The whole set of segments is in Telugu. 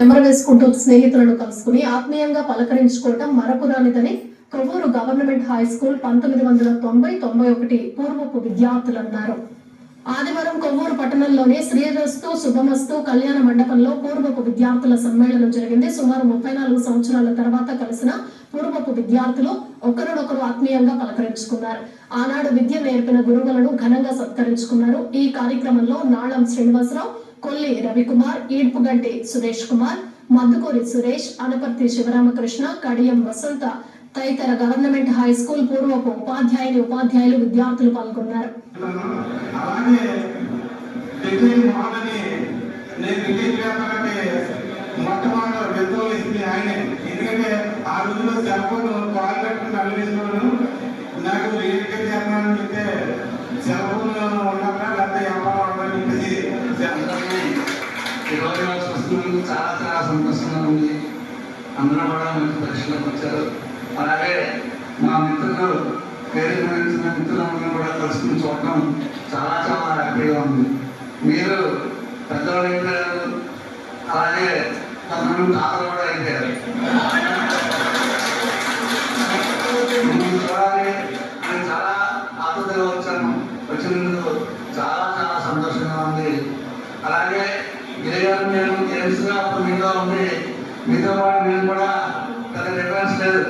నెమరు వేసుకుంటూ స్నేహితులను కలుసుకుని ఆత్మీయంగా పలకరించుకోవటం మరపురానిదని కొవ్వూరు గవర్నమెంట్ హై స్కూల్ పంతొమ్మిది వందల తొంభై తొంభై ఒకటి పూర్వపు విద్యార్థులన్నారు ఆదివారం కొవ్వూరు పట్టణంలోని శ్రీరస్తు శుభమస్తు కళ్యాణ మండపంలో పూర్వపు విద్యార్థుల సమ్మేళనం జరిగింది. సుమారు ముప్పై నాలుగు సంవత్సరాల తర్వాత కలిసిన పూర్వపు విద్యార్థులు ఒకరినొకరు ఆత్మీయంగా పలకరించుకున్నారు. ఆనాడు విద్య నేర్పిన గురువులను ఘనంగా సత్కరించుకున్నారు. ఈ కార్యక్రమంలో నాళం శ్రీనివాసరావు కొల్లి రవికుమార్ ఈడ్పుగంటి సురేష్ కుమార్ మద్దుకూరి సురేష్ అనపర్తి శివరామకృష్ణ కడియం వసంత తదితర గవర్నమెంట్ హై స్కూల్ పూర్వపు ఉపాధ్యాయుని ఉపాధ్యాయులు విద్యార్థులు పాల్గొన్నారు. ఎందుకంటే ఆ సెల్ ఫోన్ కాల్ పెట్టుకుని నాకు రియల్గా చేస్తున్నానని చెప్తే సెల్ ఫోన్ ఈరోజు నాకు చూస్తున్నందుకు చాలా చాలా సంతోషంగా ఉంది. అందరూ కూడా మంచి పరీక్షలకు వచ్చారు. అలాగే మా మిత్రులు పేరు గురించిన మిత్రులందరూ కూడా కలుసుకుని చూడటం చాలా చాలా హ్యాపీగా ఉంది. మీరు పెద్దవాళ్ళు అయిపోయారు అలాగే కొంతమంది తాతలు కూడా అయిపోయారు మిమ్మల్ని చూడాలి నేను చాలా ఆతృతగా వచ్చాను వచ్చినందుకు చాలా చాలా సంతోషంగా ఉంది. అలాగే నేను తెలుసుగా అప్పుడు మీతో ఉంది. మీతో పాటు నేను కూడా పెద్ద లేదు.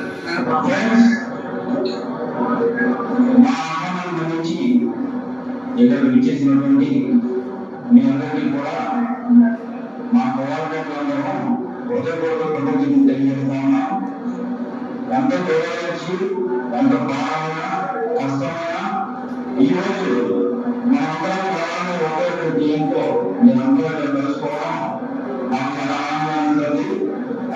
నేను మా ఆహ్వానం గురించి ఇక్కడ విచ్చేసినటువంటి మీ అందరికీ కూడా మా కోఆర్డినేటర్లందరూ హృదయపూర్వక కృతజ్ఞతలు తెలియజేస్తా ఉన్నాం ఎంత ఈరోజు మనందరం కావాలని ఒకే దీంతో మీరందరూ తెలుసుకోవడం కలుసుకోవడం చాలా ఆనందంగా ఉంది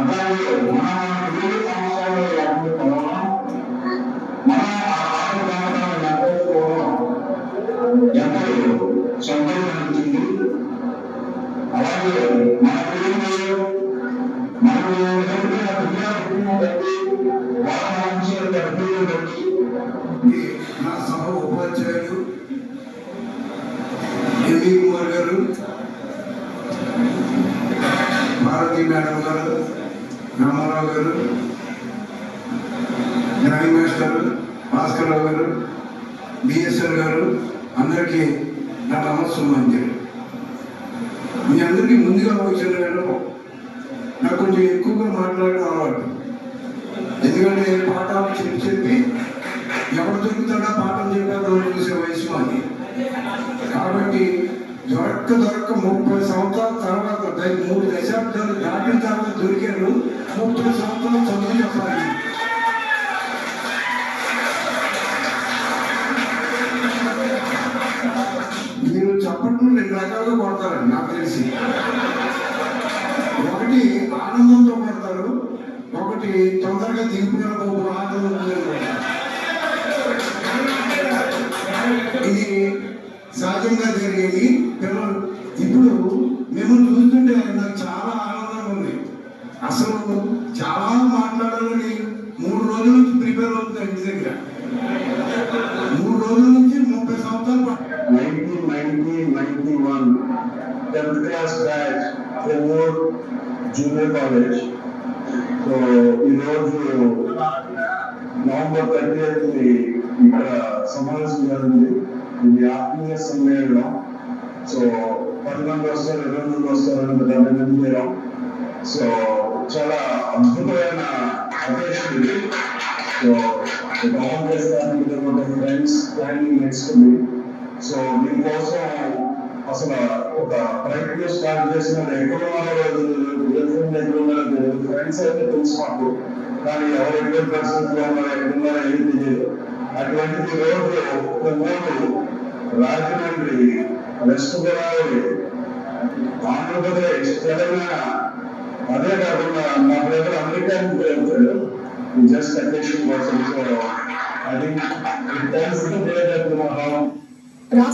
అలాగే మన వివిధ సంవత్సరాలు ఎలాంటి కలవడం మన నెరవేర్చుకోవడం ఎంతో సంతోషించింది అలాగే మన పిల్లలు మనకు ఎదుర్కొన్న విద్యార్థులను బట్టి వాళ్ళ మంచి అభివృద్ధి బట్టి ఈ ఉపాధ్యాయులు ఎంవి కుమార్ గారు భారతి మేడం గారు రామారావు గారు డ్రాయింగ్ మాస్టర్ భాస్కర్రావు గారు బిఎస్ఎల్ గారు అందరికీ నా నమస్సుమాంజలి మీ అందరికీ ముందుగా వచ్చిన నేను నాకు కొంచెం ఎక్కువగా మాట్లాడడం అలవాటు. ఎందుకంటే పాఠాలు చెప్పి చెప్పి ఎవరు దొరుకుతాడా? పాఠం చెప్పారు చూసే వయసు అని కాబట్టి దొరక్క దొరక్క ముప్పై సంవత్సరాల తర్వాత మూడు దశాబ్దాలు దాటిన తర్వాత దొరికారు. ముప్పై సంవత్సరాలు చదువు చెప్పాలి. మీరు చెప్పడం రెండు రకాలుగా కొడతారండి నాకు తెలిసి. ఒకటి ఆనందంతో కొడతారు ఒకటి తొందరగా దిగిపోయిన ఆనందంతో సహజంగా జరిగేవి పిల్లలు. ఇప్పుడు మిమ్మల్ని చూస్తుంటే నాకు చాలా ఆనందంగా ఉంది. అసలు చాలా మాట్లాడాలని మూడు రోజుల నుంచి ప్రిపేర్ అవుతుంది ఇంటి దగ్గర. మూడు రోజుల నుంచి ముప్పై సంవత్సరాలు పట్టు 1991 10th class batch Kovoor junior college so ఈరోజు నవంబర్ థర్టీ ఇక్కడ సమావేశం జరిగింది ఇది ఆత్మీయ సమ్మేళనం సో పది మంది వస్తారు ఇరవై మంది వస్తారు అంటే డెబ్బై మంది చేరాం సో చాలా అద్భుతమైన అవకాశం ఇది. సో బాగా చేస్తానికి ఫ్రెండ్స్ ప్లానింగ్ నేర్చుకుంది సో దీనికోసం అసలు ఒక ప్రయత్నం స్టార్ట్ చేసిన ఎక్కడ ఉన్నారో ఫ్రెండ్స్ అయితే తెలుసు మాకు. కానీ ఎవరు ఎక్కడ పరిస్థితుల్లో ఉన్నారో ఎక్కడ ఉన్నారో ఏం తెలియదు. అటువంటి రోజు ఒక ఊరు రాజమండ్రి వెస్ట్ గోదావరి ఆంధ్రప్రదేశ్ తెలంగాణ అదే కాకుండా మా ప్రజలు అమెరికన్ వెళ్తాడు జస్ట్ అకేషన్ కోసం అది ఐ